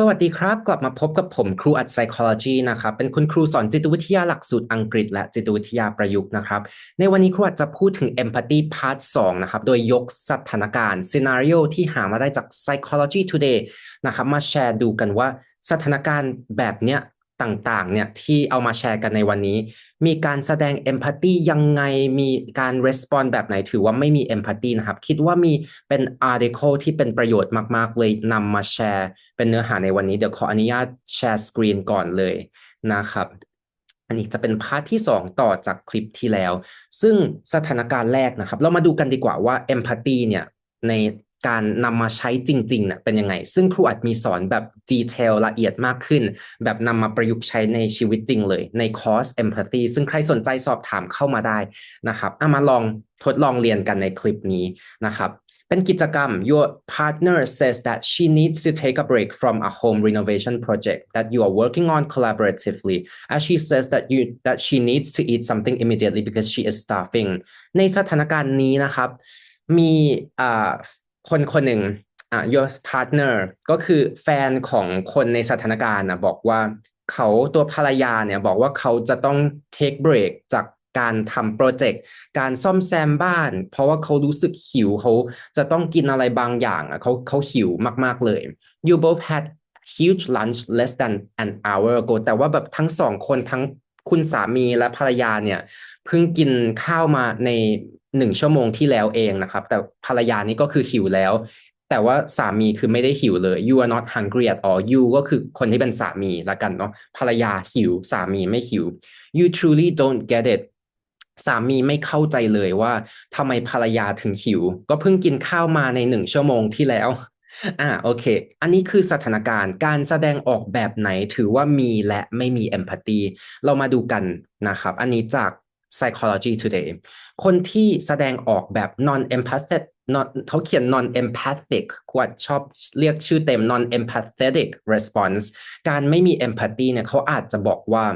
สวัสดีครับ กลับมาพบกับผมครูอัด psychology นะครับ เป็นคุณครูสอนจิตวิทยาหลักสูตรอังกฤษ และจิตวิทยาประยุกต์นะครับ ในวันนี้ครูอัดจะพูดถึง empathy part 2 นะครับ โดยยกสถานการณ์ scenario ที่หามาได้จาก psychology today นะครับ มาแชร์ดูกันว่าสถานการณ์แบบเนี้ย ต่างๆเนี่ยที่เอามาแชร์กันในวันนี้ มีการแสดง empathy ยังไงมีการ respond แบบไหนถือว่าไม่มี empathy นะครับ คิดว่ามีเป็น article ที่เป็นประโยชน์มากๆ เลยนำมาแชร์ เป็นเนื้อหาในวันนี้ เดี๋ยวขออนุญาตแชร์สกรีนก่อนเลยนะครับอันนี้จะเป็นพาร์ทที่ 2 ต่อจากคลิปที่แล้ว ซึ่งสถานการณ์แรกนะครับ เรามาดูกันดีกว่าว่า empathy เนี่ยใน การนำมาใช้จริงๆนะเป็นยังไง ซึ่งครูอาจมีสอนแบบดีเทลละเอียดมากขึ้น แบบนำมาประยุกต์ใช้ในชีวิตจริงเลย ในคอร์ส empathy ซึ่งใครสนใจสอบถามเข้ามาได้นะครับเอามาลองทดลองเรียนกันในคลิปนี้นะครับเป็นกิจกรรม your partner says that she needs to take a break from a home renovation project that you are working on collaboratively as she says that you that she needs to eat something immediately because she is starving ในสถานการณ์นี้นะครับ มีอ่า คนคนหนึ่งอ่า your partner ก็คือแฟนของคนในสถานการณ์นะบอกว่าเขาตัวภรรยาเนี่ยบอกว่าเขาจะต้อง take break จากการทำโปรเจกต์การซ่อมแซมบ้าน เพราะว่าเขารู้สึกหิวเขาจะต้องกินอะไรบางอย่างอะเขาเขาหิวมากๆเลย you both had huge lunch less than an hour ago แต่ว่าแบบทั้งสองคนทั้งคุณสามีและภรรยาเนี่ยเพิ่งกินข้าวมาใน หนึ่งชั่วโมงที่แล้วเองนะครับ แต่ภรรยานี่ก็คือหิวแล้ว แต่ว่าสามีคือไม่ได้หิวเลย you are not hungry at all you ก็คือคนที่เป็นสามีละกันเนาะภรรยาหิวสามีไม่หิว you truly don't get it สามีไม่เข้าใจเลยว่าทำไมภรรยาถึงหิว ก็เพิ่งกินข้าวมาในหนึ่งชั่วโมงที่แล้วอ่าโอเค อันนี้คือสถานการณ์การแสดงออกแบบไหนถือว่ามีและไม่มี empathy เรามาดูกันนะครับ อันนี้จาก psychology today คนที่แสดงออกแบบ non empathetic non เขาเขียน non empathic ขวดชอบเรียกชื่อเต็ม non empathetic response การไม่มี empathy เนี่ยเขาอาจจะบอกว่า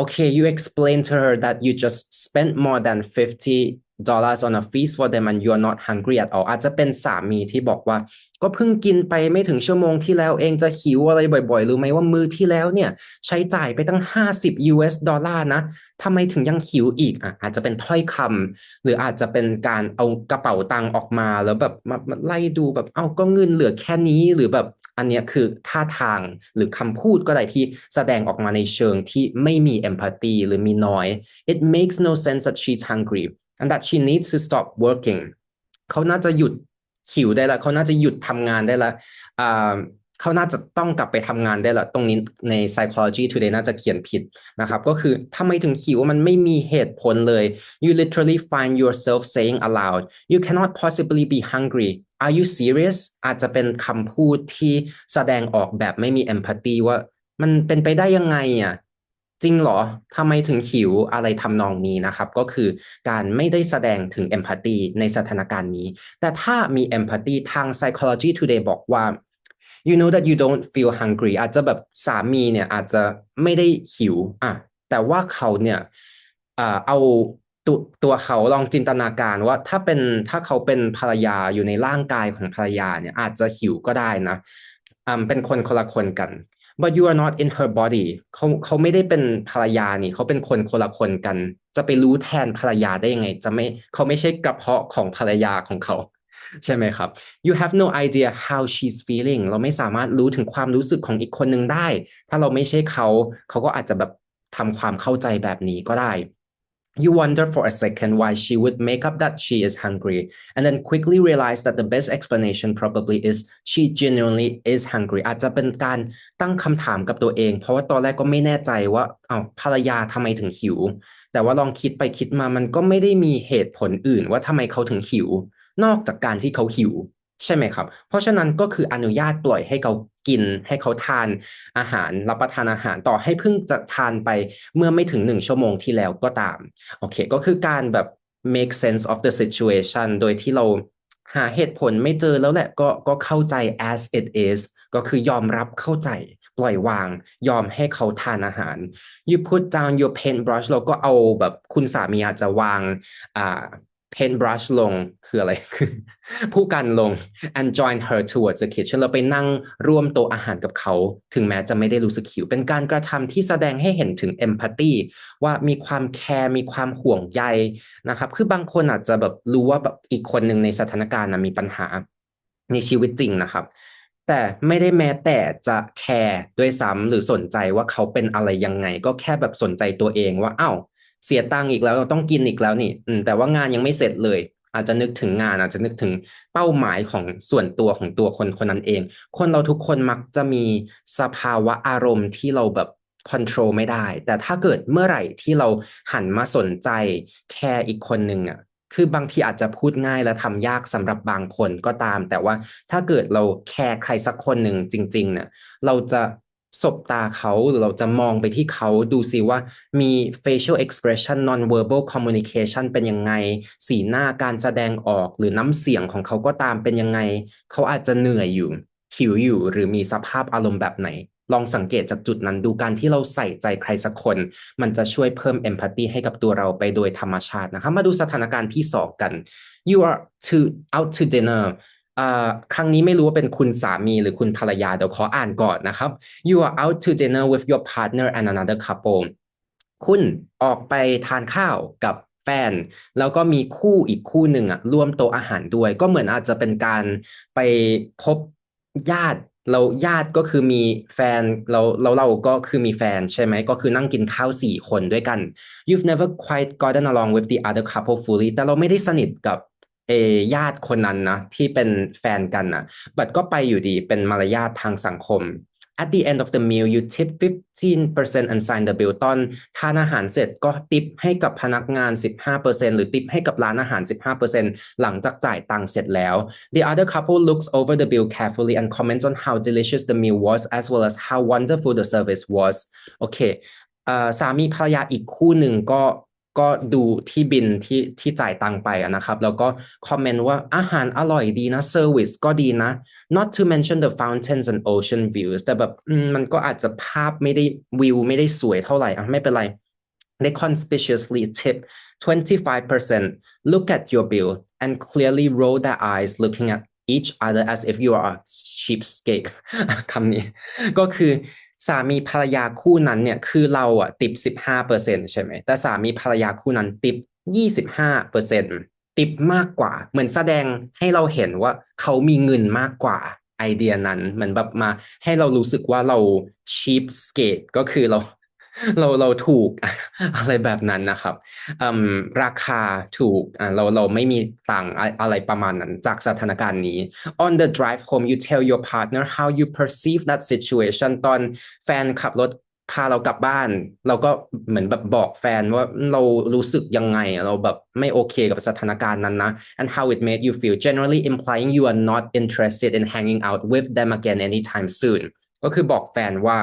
okay you explain to her that you just spent more than 50 dollars on a feast for them and you are not hungry at all อาจจะเป็นสามีที่บอกว่า ก็เพิ่งกินไปไม่ถึงชั่วโมงที่แล้วเองจะหิวอะไรบ่อยๆ รู้ไหมว่ามือที่แล้วเนี่ย ใช้จ่ายไปตั้ง 50 US ดอลลาร์นะทำไมถึงยังหิวอีกอะอาจจะเป็นถ้อยคำหรืออาจจะเป็นการเอากระเป๋าตังค์ออกมาแล้วแบบมามาไล่ดูแบบเอ้าก็เงินเหลือแค่นี้หรือแบบอันเนี้ยคือท่าทางหรือคำพูดก็ได้ที่แสดงออกมาในเชิงที่ไม่มี empathy หรือมีน้อย it makes no sense that she's hungry and that she needs to stop working เขาน่าจะหยุดหิวได้ล้วเขาน่าจะหยุดทำงานได้ล้วเขาน่าจะต้องกลับไปทำงานได้ละตรงนี้ใน psychology today น่าจะเขียนผิดนะครับ ก็คือทำไมถึงหิวมันไม่มีเหตุผลเลย you literally find yourself saying aloud you cannot possibly be hungry are you serious อาจจะเป็นคำพูดที่แสดงออกแบบไม่มี empathy ว่ามันเป็นไปได้ยังไงอะ จริงเหรอทำไมถึงหิวอะไรทำนองนี้นะครับ ก็คือการไม่ได้แสดงถึง empathy ในสถานการณ์นี้ แต่ถ้ามี empathy ทาง psychology today บอกว่า you know that you don't feel hungry อาจจะแบบสามีเนี่ยอาจจะไม่ได้หิวอะแต่ว่าเขาเนี่ยเอาตัวตัวเขาลองจินตนาการว่าถ้าเป็นถ้าเขาเป็นภรรยาอยู่ในร่างกายของภรรยาเนี่ยอาจจะหิวก็ได้นะอ่าเป็นคนคนละคนกัน but you are not in her body เขาเขาไม่ได้เป็นภรรยานี่เขาเป็นคนคนละคนกัน จะไปรู้แทนภรรยาได้ยังไง จะไม่เขาไม่ใช่กระเพาะของภรรยาของเขา ใช่ไหมครับ you have no idea how she's feeling เราไม่สามารถรู้ถึงความรู้สึกของอีกคนหนึ่งได้ ถ้าเราไม่ใช่เขา เขาก็อาจจะแบบทำความเข้าใจแบบนี้ก็ได้ You wonder for a second why she would make up that she is hungry, and then quickly realize that the best explanation probably is she genuinely is hungry อาจจะเป็นการตั้งคำถามกับตัวเอง เพราะว่าตอนแรกก็ไม่แน่ใจว่าเอาภรรยาทำไมถึงหิว แต่ว่าลองคิดไปคิดมามันก็ไม่ได้มีเหตุผลอื่นว่าทำไมเขาถึงหิว นอกจากการที่เขาหิว ใช่ไหมครับ เพราะฉะนั้นก็คืออนุญาตปล่อยให้เขา กินให้เขาทานอาหารรับประทานอาหารต่อให้เพิ่งจะทานไปเมื่อไม่ถึงหนึ่งชั่วโมงที่แล้วก็ตามโอเคก็คือการแบบ make sense of the situation โดยที่เราหาเหตุผลไม่เจอแล้วแหละก็ก็เข้าใจ as it is ก็คือยอมรับเข้าใจ ปล่อยวาง ยอมให้เขาทานอาหาร you put down your paintbrush เราก็เอาแบบคุณสามีอาจจะวางอ่า paintbrush ลงคืออะไรคือผู้กันลง and join her towards the kitchen เราไปนั่งร่วมโต๊ะอาหารกับเขา ถึงแม้จะไม่ได้รู้สึกหิว เป็นการกระทำที่แสดงให้เห็นถึง empathy ว่ามีความแคร์มีความห่วงใยนะครับ คือบางคนอาจจะแบบรู้ว่าแบบอีกคนหนึ่งในสถานการณ์นะมีปัญหาในชีวิตจริงนะครับ แต่ไม่ได้แม้แต่จะแคร์ด้วยซ้ำหรือสนใจว่าเขาเป็นอะไรยังไง ก็แค่แบบสนใจตัวเองว่าอ้าว เสียตังค์อีกแล้วต้องกินอีกแล้วนี่แต่ว่างานยังไม่เสร็จเลย อาจจะนึกถึงงานอาจจะนึกถึงเป้าหมายของส่วนตัวของตัวคนคนนั้นเอง คนเราทุกคนมักจะมีสภาวะอารมณ์ที่เราแบบคอนโทรลไม่ได้ แต่ถ้าเกิดเมื่อไหร่ที่เราหันมาสนใจแคร์อีกคนหนึ่งอะคือบางทีอาจจะพูดง่ายและทำยากสำหรับบางคนก็ตาม แต่ว่าถ้าเกิดเราแคร์ใครสักคนหนึ่งจริงๆเนี่ยเราจะ สบตาเขาหรือเราจะมองไปที่เขาดูสิว่ามี facial expression non-verbal communication เป็นยังไง สีหน้าการแสดงออกหรือน้ำเสียงของเขาก็ตามเป็นยังไง เขาอาจจะเหนื่อยอยู่หิวอยู่หรือมีสภาพอารมณ์แบบไหน ลองสังเกตจากจุดนั้นดูการที่เราใส่ใจใครสักคน มันจะช่วยเพิ่ม empathy ให้กับตัวเราไปโดยธรรมชาตินะครับมาดูสถานการณ์ที่สองกัน you are to out to dinner ครั้งนี้ไม่รู้ว่าเป็นคุณสามีหรือคุณภรรยาเดี๋ยวขออ่านก่อนนะครับ you are out to dinner with your partner and another couple คุณออกไปทานข้าวกับแฟน แล้วก็มีคู่อีกคู่หนึ่งอะร่วมโต๊ะอาหารด้วย ก็เหมือนอาจจะเป็นการไปพบญาติเราญาติก็คือมีแฟนเราเราเราก็คือมีแฟนใช่ไหมก็คือนั่งกินข้าวสี่คนด้วยกัน you've never quite gotten along with the other couple fully แต่เราไม่ได้สนิทกับ เอญาติคนนั้นนะที่เป็นแฟนกันนะบัดก็ไปอยู่ดีเป็นมารยาททางสังคม at the end of the meal you tip 15% and sign the bill ตอนทานอาหารเสร็จก็ติปให้กับพนักงาน 15%หรือติปให้กับร้านอาหาร 15%หลังจากจ่ายตังค์เสร็จแล้ว the other couple looks over the bill carefully and comments on how delicious the meal was as well as how wonderful the service was โอเคสามีภรรยาอีกคู่หนึ่งก็ ก็ดูที่บินที่ที่จ่ายตังไปนะครับ แล้วก็คอมเมนต์ว่าอาหารอร่อยดีนะเซอร์วิสก็ดีนะ not to mention the fountains and ocean views แต่แบบมันก็อาจจะภาพไม่ได้วิวไม่ได้สวยเท่าไหร่อะไม่เป็นไร they conspicuously tip 25% look at your bill and clearly roll their eyes looking at each other as if you are a cheapskate คำนี้ก็คือ สามีภรรยาคู่นั้นเนี่ยคือเราอะติปสิบห้าเปอร์เซ็นใช่ไหมแต่สามีภรรยาคู่นั้นติปยี่สิบห้าเปอร์เซ็นติปมากกว่า เหมือนแสดงให้เราเห็นว่าเขามีเงินมากกว่าไอเดียนั้นเหมือนแบบมาให้เรารู้สึกว่าเรา cheap skate ก็คือเรา เราเราถูกอะไรแบบนั้นนะครับราคาถูกเราเราไม่มีตังอะไรประมาณนั้นจากสถานการณ์นี้ on the drive home you tell your partner how you perceive that situation ตอนแฟนขับรถพาเรากลับบ้าน เราก็เหมือนแบบบอกแฟนว่าเรารู้สึกยังไง เราแบบไม่โอเคกับสถานการณ์นั้นนะ and how it made you feel generally implying you are not interested in hanging out with them again anytime soon ก็คือบอกแฟนว่า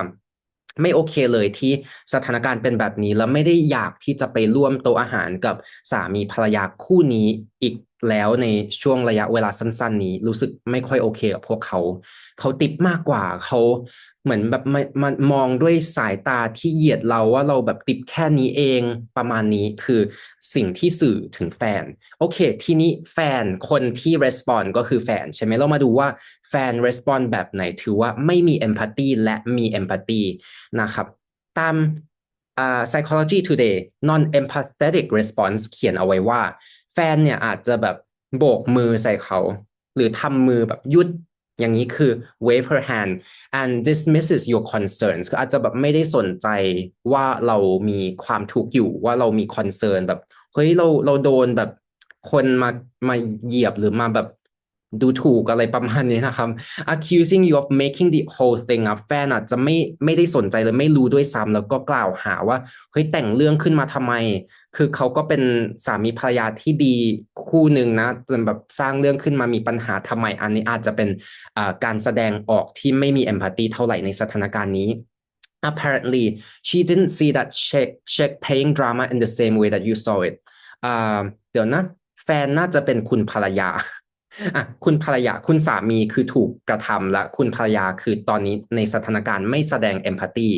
ไม่โอเคเลยที่สถานการณ์เป็นแบบนี้ แล้วไม่ได้อยากที่จะไปร่วมโต๊ะอาหารกับสามีภรรยาคู่นี้อีก แล้วในช่วงระยะเวลาสั้น ๆ นี้รู้สึกไม่ค่อยโอเคกับพวกเขา เขาติดมากกว่าเขาเหมือนแบบมันมองด้วยสายตาที่เหยียดเราว่าเราแบบติดแค่นี้เองประมาณนี้คือสิ่งที่สื่อถึงแฟน โอเค ทีนี้แฟนคนที่ respond ก็คือแฟน ใช่ไหมเรามาดูว่าแฟน respond แบบไหนถือว่าไม่มี empathy และมี empathy นะครับตาม uh, psychology today non empathetic response เขียนเอาไว้ว่า ฟนเนี่ยอาจจะแบบโบกมือใส่เขา หรือทำมือแบบยุดอย่างนี้คือ wave her hand and dismisses your concerns ก็อาจจะแบบไม่ได้สนใจว่าเรามีความทุกข์อยู่ว่าเรามี concern แบบเฮ้ยเราเราโดนแบบคนมามาเหยียบหรือมาแบบ ดูถูกอะไรประมาณนี้นะครับ accusing you of making the whole thing อะแฟนอาจจะไม่ไม่ได้สนใจเลยไม่รู้ด้วยซ้ำแล้วก็กล่าวหาว่าเฮ้ยแต่งเรื่องขึ้นมาทำไม คือเขาก็เป็นสามีภรรยาที่ดีคู่หนึ่งนะจนแบบสร้างเรื่องขึ้นมามีปัญหาทำไม อันนี้อาจจะเป็นการแสดงออกที่ไม่มี empathy เท่าไหร่ในสถานการณ์นี้ apparently she didn't see that check check paying drama in the same way that you saw it เดี๋ยวนะแฟนน่าจะเป็นคุณภรรยา อะคุณภรรยาคุณสามีคือถูกกระทำและคุณภรรยาคือตอนนี้ในสถานการณ์ไม่แสดงเอมพัตตี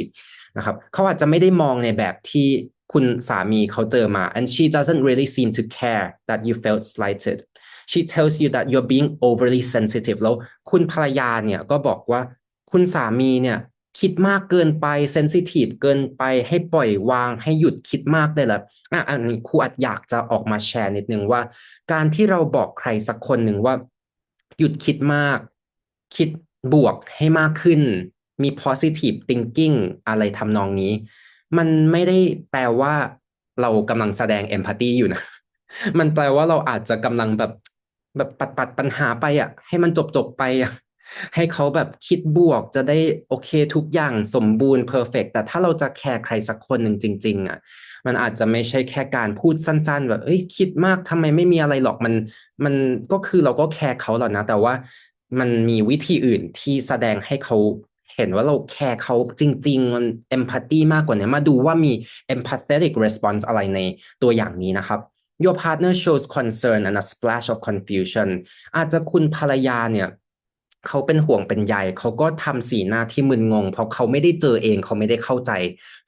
นะครับเขาอาจจะไม่ได้มองในแบบที่คุณสามีเขาเจอมา and she doesn't really seem to care that you felt slighted she tells you that you're being overly sensitive แล้วคุณภรรยาเนี่ยก็บอกว่าคุณสามีเนี่ย คิดมากเกินไปเซนซิทีฟเกินไปให้ปล่อยวางให้หยุดคิดมากได้แล้วอะอันนี้ครูอัดอยากจะออกมาแชร์นิดนึงว่า การที่เราบอกใครสักคนหนึ่งว่า หยุดคิดมาก คิดบวกให้มากขึ้น มี positive thinking อะไรทำนองนี้ มันไม่ได้แปลว่าเรากำลังแสดง empathy อยู่นะ มันแปลว่าเราอาจจะกำลังแบบแบบปัดปัดปัญหาไปอะ ให้มันจบจบไปอะ ให้เขาแบบคิดบวกจะได้โอเคทุกอย่างสมบูรณ์เพอร์เฟกแต่ถ้าเราจะแคร์ใครสักคนหนึ่งจริง ๆอะมันอาจจะไม่ใช่แค่การพูดสั้น ๆ แบบเอ้ยคิดมากทำไมไม่มีอะไรหรอกมัน มันก็คือเราก็แคร์เขาหรอกนะ แต่ว่ามันมีวิธีอื่นที่แสดงให้เขาเห็นว่าเราแคร์เขาจริง ๆ มัน empathy มากกว่านี้มาดูว่ามี empathetic response อะไรในตัวอย่างนี้นะครับ Your partner shows concern and a splash of confusion อาจจะคุณภรรยาเนี่ย เขาเป็นห่วงเป็นใยเขาก็ทำสีหน้าที่มึนงง เพราะเขาไม่ได้เจอเองเขาไม่ได้เข้าใจ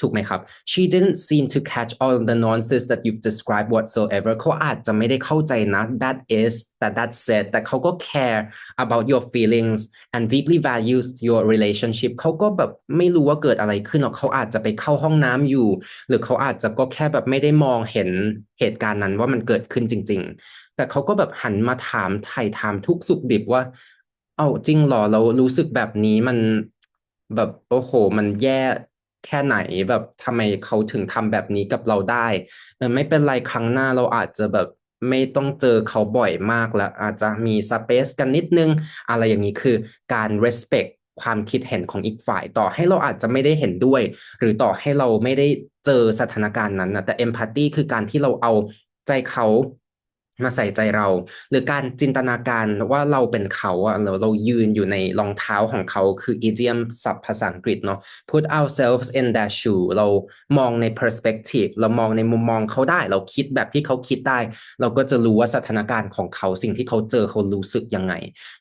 ถูกไหมครับ she didn't seem to catch all the nonsense that you've described whatsoever เขาอาจจะไม่ได้เข้าใจนะ that is that that said แต่เขาก็ care about your feelings and deeply values your relationship เขาก็แบบไม่รู้ว่าเกิดอะไรขึ้นหรอกเขาอาจจะไปเข้าห้องน้ำอยู่ หรือเขาอาจจะก็แค่แบบไม่ได้มองเห็นเหตุการณ์นั้นว่ามันเกิดขึ้นจริง ๆ แต่เขาก็แบบหันมาถามไถ่ถามทุกสุขดิบว่า เอาจริงเหรอ เรารู้สึกแบบนี้มันแบบ โอ้โหมันแย่แค่ไหน แบบทำไมเขาถึงทำแบบนี้กับเราได้ เออ ไม่เป็นไร ครั้งหน้าเราอาจจะแบบไม่ต้องเจอเขาบ่อยมากแล้ว อาจจะมีสเปซกันนิดนึงอะไรอย่างนี้ คือการ respect ความคิดเห็นของอีกฝ่าย ต่อให้เราอาจจะไม่ได้เห็นด้วย หรือต่อให้เราไม่ได้เจอสถานการณ์นั้นนะ แต่ empathy คือการที่เราเอาใจเขา มาใส่ใจเรา หรือการจินตนาการว่าเราเป็นเขาอะเราเรายืนอยู่ในรองเท้าของเขาคือ idiom ศัพท์ภาษาอังกฤษเนาะ put ourselves in their shoe เรามองใน perspective เรามองในมุมมองเขาได้ เราคิดแบบที่เขาคิดได้ เราก็จะรู้ว่าสถานการณ์ของเขาสิ่งที่เขาเจอเขารู้สึกยังไง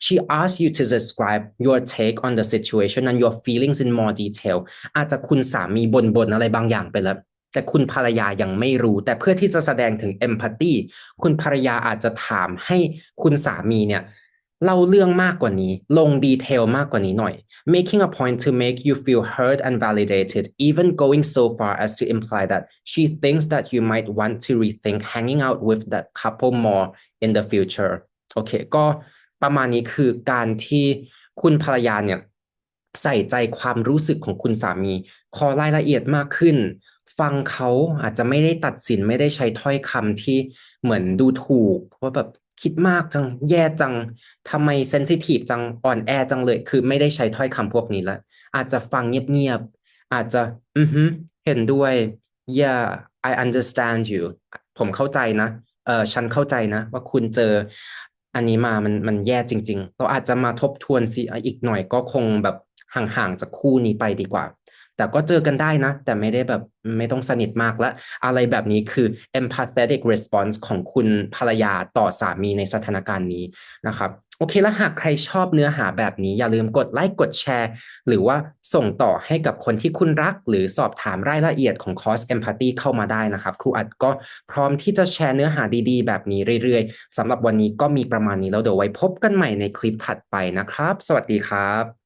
she asked you to describe your take on the situation and your feelings in more detail อาจจะคุณสามีบนบนอะไรบางอย่างไปแล้ว แต่คุณภรรยายังไม่รู้ แต่เพื่อที่จะแสดงถึง empathy คุณภรรยาอาจจะถามให้คุณสามีเนี่ยเล่าเรื่องมากกว่านี้ ลงดีเทลมากกว่านี้หน่อย making a point to make you feel heard and validated even going so far as to imply that she thinks that you might want to rethink hanging out with that couple more in the future โอเค ก็ประมาณนี้คือการที่คุณภรรยาเนี่ยใส่ใจความรู้สึกของคุณสามี ขอรายละเอียดมากขึ้น ฟังเขาอาจจะไม่ได้ตัดสินไม่ได้ใช้ถ้อยคำที่เหมือนดูถูกว่าแบบคิดมากจังแย่จังทำไมเซนซิทีฟจังอ่อนแอจังเลย คือไม่ได้ใช้ถ้อยคำพวกนี้ล้วอาจจะฟังเงียบๆอาจจะอือฮึเห็นด้วย yeah I understand you ผมเข้าใจนะเออฉันเข้าใจนะ ว่าคุณเจออันนี้มามันมันแย่จริง ๆ เราอาจจะมาทบทวนสิอีกหน่อยก็คงแบบห่างๆจากคู่นี้ไปดีกว่า แต่ก็เจอกันได้นะ แต่ไม่ได้แบบไม่ต้องสนิทมากและอะไรแบบนี้คือ empathetic response ของคุณภรรยาต่อสามีในสถานการณ์นี้นะครับโอเคแล้วหากใครชอบเนื้อหาแบบนี้ อย่าลืมกดไลค์กดแชร์ หรือว่าส่งต่อให้กับคนที่คุณรัก หรือสอบถามรายละเอียดของคอร์ส Empathy เข้ามาได้นะครับ ครูอัดก็พร้อมที่จะแชร์เนื้อหาดีๆ แบบนี้เรื่อยๆสำหรับวันนี้ก็มีประมาณนี้แล้วเดี๋ยวไว้พบกันใหม่ในคลิปถัดไปนะครับ สวัสดีครับ